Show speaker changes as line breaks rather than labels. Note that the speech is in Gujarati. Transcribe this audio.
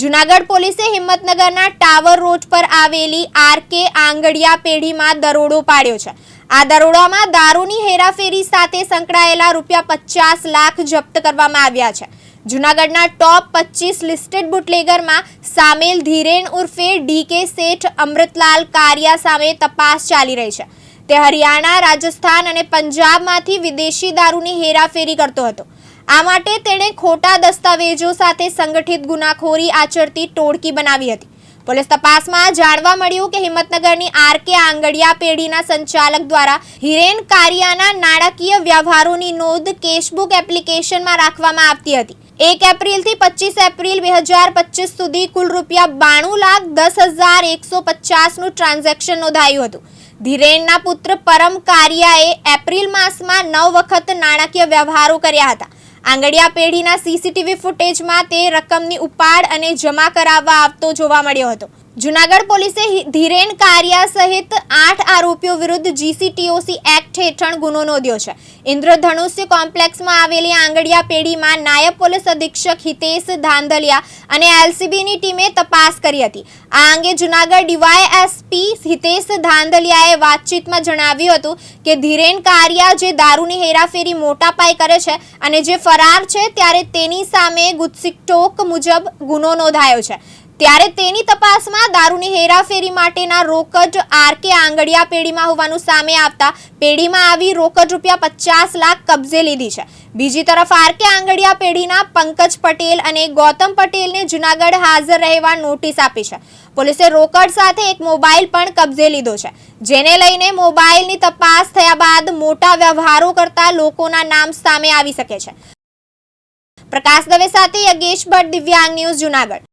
જુનાગઢ પોલીસે હિંમતનગરના ટાવર રોડ પર આવેલી આરકે આંગડિયા પેઢીમાં દરોડો પાડ્યો છે. આ દરોડામાં દારૂની હેરાફેરી સાથે સંકળાયેલા રૂપિયા પચાસ લાખ જપ્ત કરવામાં આવ્યા છે. જુનાગઢના ટોપ પચીસ લિસ્ટેડ બુટલેગરમાં સામેલ ધીરેન ઉર્ફે ડીકે શેઠ અમૃતલાલ કારિયા સામે તપાસ ચાલી રહી છે. તે હરિયાણા, રાજસ્થાન અને પંજાબમાંથી વિદેશી દારૂની હેરાફેરી કરતો હતો. આ માટે તેણે ખોટા દસ્તાવેજો સાથે સંગઠિત ગુનાખોરી આચરતી ટોળકી બનાવી હતી. પોલીસ તપાસમાં જાણવા મળ્યું કે હિંમતનગરની આરકે આંગડિયા પેઢીના સંચાલક દ્વારા હિરેન કારિયાના નાણાકીય વ્યવહારોની નોંધ કેશબુક એપ્લિકેશનમાં રાખવામાં આવતી હતી. એક એપ્રિલથી પચીસ એપ્રિલ બે હજાર પચીસ સુધી કુલ રૂપિયા બાણું લાખ દસ હજાર એકસો પચાસનું ટ્રાન્ઝેક્શન નોંધાયું હતું. ધીરેનના પુત્ર પરમ કારિયાએ એપ્રિલ માસમાં નવ વખત નાણાકીય વ્યવહારો કર્યા હતા. આંગડિયા પેઢીના સીસીટીવી ફૂટેજમાં તે રકમની ઉપાડ અને જમા કરાવવા આવતો જોવા મળ્યો હતો. જુનાગઢ પોલીસે ધીરેન કારિયા સહિત આઠ આરોપીઓ વિરુદ્ધ જીસીટીઓસી એક્ટ હેઠળ ગુનો નોંધ્યો છે. ઇન્દ્રધનુષ્ય કોમ્પ્લેક્સમાં આવેલી આંગડિયા પેઢીમાં નાયબ પોલીસ અધિક્ષક હિતેશ ધાંધલિયા અને એલસીબીની ટીમે તપાસ કરી હતી. આ અંગે જુનાગઢ ડીવાયએસપી હિતેશ ધાંધલિયાએ વાતચીતમાં જણાવ્યું હતું કે ધીરેન કારિયા જે દારૂની હેરાફેરી મોટા પાયે કરે છે અને જે ફરાર છે, ત્યારે તેની સામે ગુજસિકટોક મુજબ ગુનો નોંધાયો છે. ત્યારે તેની તપાસમાં દારૂની હેરાફેરી માટેના રોકડ આરકે આંગડિયા પેઢીમાં હોવાનું સામે આવતા પેઢીમાં આવી રોકડ રૂપિયા પચાસ લાખ કબજે લીધી છે. બીજી તરફ આરકે આંગડિયા પેઢીના પંકજ પટેલ અને ગૌતમ પટેલને જુનાગઢ હાજર રહેવા નોટિસ આપી છે. પોલીસે રોકડ સાથે એક મોબાઈલ પણ કબજે લીધો છે. જેને લઈને મોબાઈલની તપાસ થયા બાદ મોટા વ્યવહારો કરતા લોકોના નામ સામે આવી શકે છે. પ્રકાશ દવે સાથે યજ્ઞેશ ભટ્ટ, દિવ્યાંગ ન્યૂઝ જુનાગઢ.